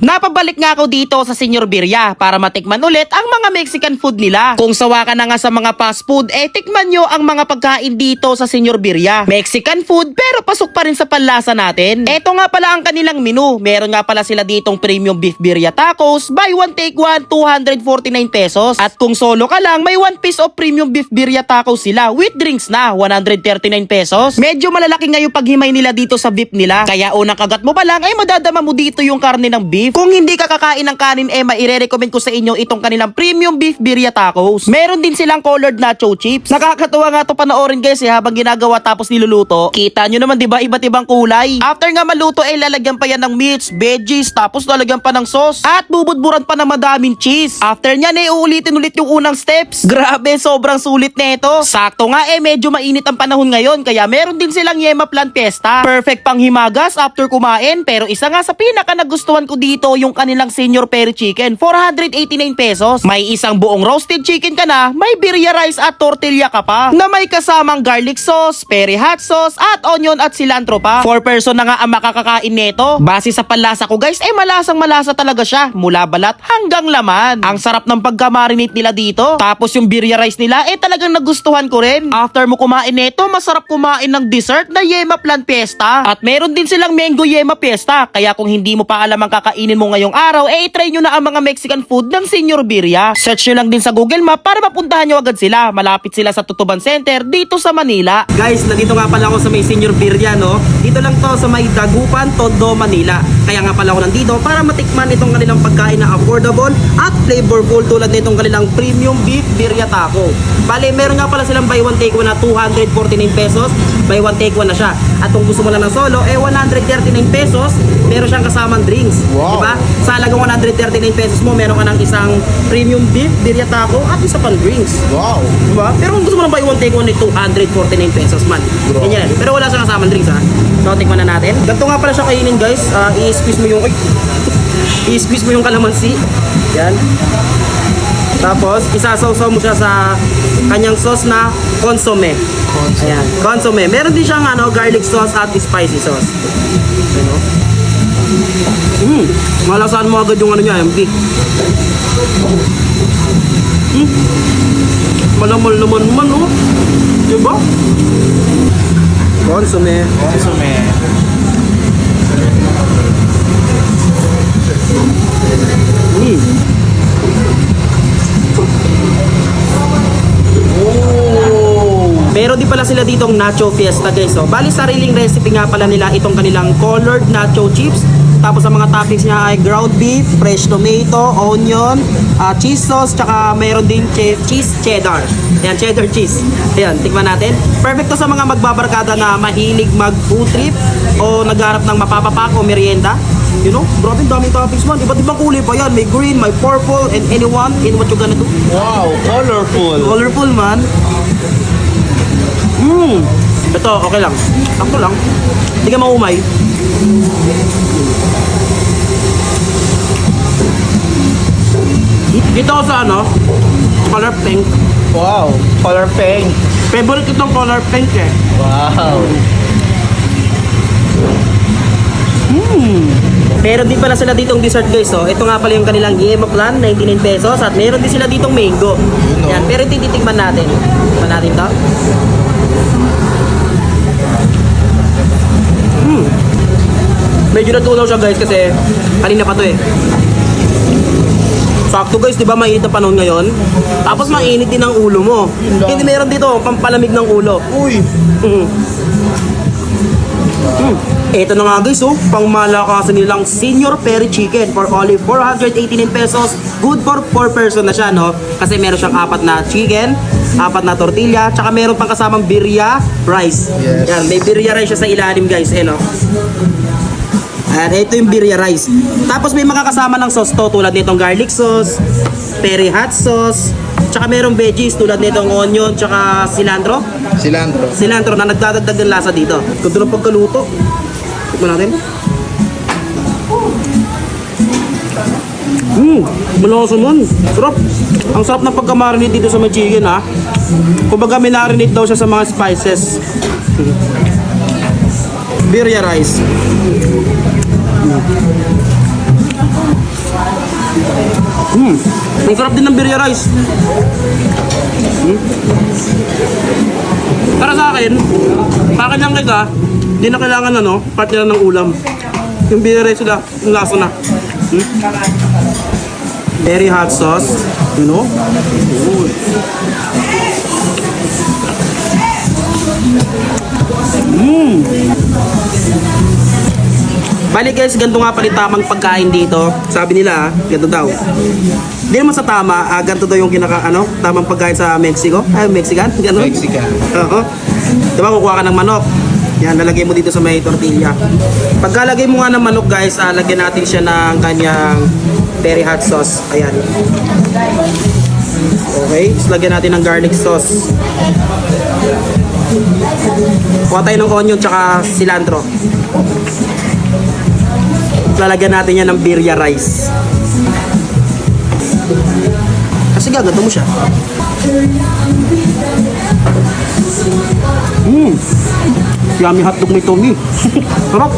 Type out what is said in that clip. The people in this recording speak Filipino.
Napabalik nga ako dito sa Senyor Birria para matikman ulit ang mga Mexican food nila. Kung sawa ka na nga sa mga fast food, eh tikman nyo ang mga pagkain dito sa Senyor Birria. Mexican food pero pasok pa rin sa panlasa natin. Eto nga pala ang kanilang menu. Meron nga pala sila ditong premium beef birria tacos. Buy one take one, 249 pesos. At kung solo ka lang, may one piece of premium beef birria tacos sila with drinks na, 139 pesos. Medyo malalaki nga yung paghimay nila dito sa beef nila. Kaya unang kagat mo pa lang ay madadama mo dito yung karne ng beef. Kung hindi ka kakain ng kanin, eh maire-recommend ko sa inyo itong kanilang premium beef birria tacos. Meron din silang colored nacho chips. Nakakatuwa nga to panoorin guys eh, habang ginagawa tapos niluluto. Kita nyo naman 'di ba iba't ibang kulay. After nga maluto eh lalagyan pa yan ng meats, veggies, tapos lalagyan pa ng sauce at bubudburan pa ng madaming cheese. After nyan eh uulitin ulit yung unang steps. Grabe, sobrang sulit nito. Sakto nga eh medyo mainit ang panahon ngayon kaya meron din silang Yema Plant Fiesta. Perfect pang himagas after kumain pero isa nga sa pinaka nagustuhan ko dito yung kanilang senior peri chicken 489 pesos. May isang buong roasted chicken ka na, may birria rice at tortilla ka pa na may kasamang garlic sauce, peri hot sauce at onion at cilantro pa. 4 person na nga ang makakakain nito. Base sa panlasa ko guys, eh malasang malasa talaga siya mula balat hanggang laman. Ang sarap ng pagka-marinate nila dito. Tapos yung birria rice nila eh talagang nagustuhan ko rin. After mo kumain nito, masarap kumain ng dessert na Yema Plant Fiesta. At meron din silang Mango Yema Fiesta. Kaya kung hindi mo pa alam ang kakainin mo ngayong araw, eh try nyo na ang mga Mexican food ng Senyor Birria. Search nyo lang din sa Google Map para mapuntahan nyo agad sila. Malapit sila sa Tutuban Center dito sa Manila. Guys, nandito nga pala ako sa may Senyor Birria, no? Dito lang to sa may Dagupan, Tondo, Manila. Kaya nga pala ako nandito para matikman itong kanilang pagkain na affordable at flavorful tulad nitong kanilang premium beef birria taco. Bale, meron nga pala silang buy one take one na 249 pesos. Buy one take one na siya. At kung gusto mo lang ng solo, eh 139 pesos. Meron siyang kasamang drinks. Wow. Diba? Sa halagang 139 pesos mo, meron ka ng isang premium beef birria taco at isa pang drinks. Wow. Diba? Pero kung gusto mo lang buy one take one, eh 249 pesos man. Bro. Ganyan. Pero wala siyang kasamang drinks ha. So, tikman na natin. Ganito nga pala siya kainin guys. Ah, i-squeeze mo yung... Ay! I-squeeze mo yung kalamansi. Yan. Tapos, isasawsaw mo siya sa kanyang sauce na consomme. Ayan, consomme. Meron din siyang ano, garlic sauce at spicy sauce. Ano? Mm, malasahan mo agad yung ano niya, yung beef. Mm. Malamal naman man, oh. Diba? Consomme. Consomme. Pala sila ditong nacho fiesta guys. So, bali sariling recipe nga pala nila itong kanilang colored nacho chips. Tapos ang mga toppings niya ay ground beef, fresh tomato, onion, ah, cheese sauce, tsaka meron din che- cheese cheddar. Ayan, cheddar cheese. Ayan, tikman natin. Perfect to sa mga magbabarkada na mahilig mag food trip o nagharap ng mapapapak o merienda. You know, grabe daming toppings man. Iba't ibang kulay pa yan. May green, may purple, and anyone in what you gonna do. Wow, colorful. Colorful man. Ito, okay lang. Ako lang. Hindi ka maumay. Dito ako sa ano, color pink. Wow, color pink. Favorite ko itong color pink eh. Wow. Meron din pala sila ditong dessert guys. Oh. Ito nga pala yung kanilang Yema Plan, 99 pesos. At meron din sila ditong mango. Oh. Yan, pero tititikman natin. Tikman natin to. Medyo natunaw siya guys kasi kanina pa to eh. Sakto guys, di ba mainit na panahon ngayon? Tapos mainit din ang ulo mo. Hindi meron dito, pampalamig ng ulo. Uy. Mm. Mm. Ito na nga guys, oh, pang malakasan nilang Senior Peri Chicken for only 489 pesos. Good for 4 person na siya, no? Kasi meron siyang apat na chicken, apat na tortilla, tsaka meron pang kasamang birria rice. Yes. Yan, may birria rice siya sa ilalim guys, eh, no? At ito yung birria rice. Tapos may mga kasama ng sauce to tulad nitong garlic sauce, peri hot sauce, tsaka merong veggies tulad nitong onion, tsaka cilantro Cilantro. cilantro na nagdadagdag ng lasa dito. Ganda ng pagkaluto. Tikman natin. Mmm, malasa man. Sarap. Ang sarap ng pagkamarinate dito sa may chicken ha. Kumbaga minarinate daw siya sa mga spices. Birria rice. Hmm. Ang sarap din ng birria rice. Hmm. Para sa akin, akin lang kita, hindi na kailangan ano, part nila ng ulam. Yung birria rice sila, yung lasa na. Hmm. Very hot sauce, you know? Good. Mmm! Bali guys, ganito nga pala tamang pagkain dito. Sabi nila, ah, ganito daw. Hindi naman sa tama, ah, ganito daw yung kinaka, ano, tamang pagkain sa Mexico. Ay, Mexican? Ganun? Mexican. Oo. Diba, kukuha ka ng manok. Yan, lalagay mo dito sa may tortilla. Pagkalagay mo nga ng manok guys, ah, lagyan natin siya ng kanyang very hot sauce. Ayan. Okay, tapos lagyan natin ng garlic sauce. Kuha tayo ng onion tsaka cilantro. Lalagyan natin yan ng birria rice. Kasi gagato mo siya. Mmm! Yummy hotdog ni Tommy. Sarap!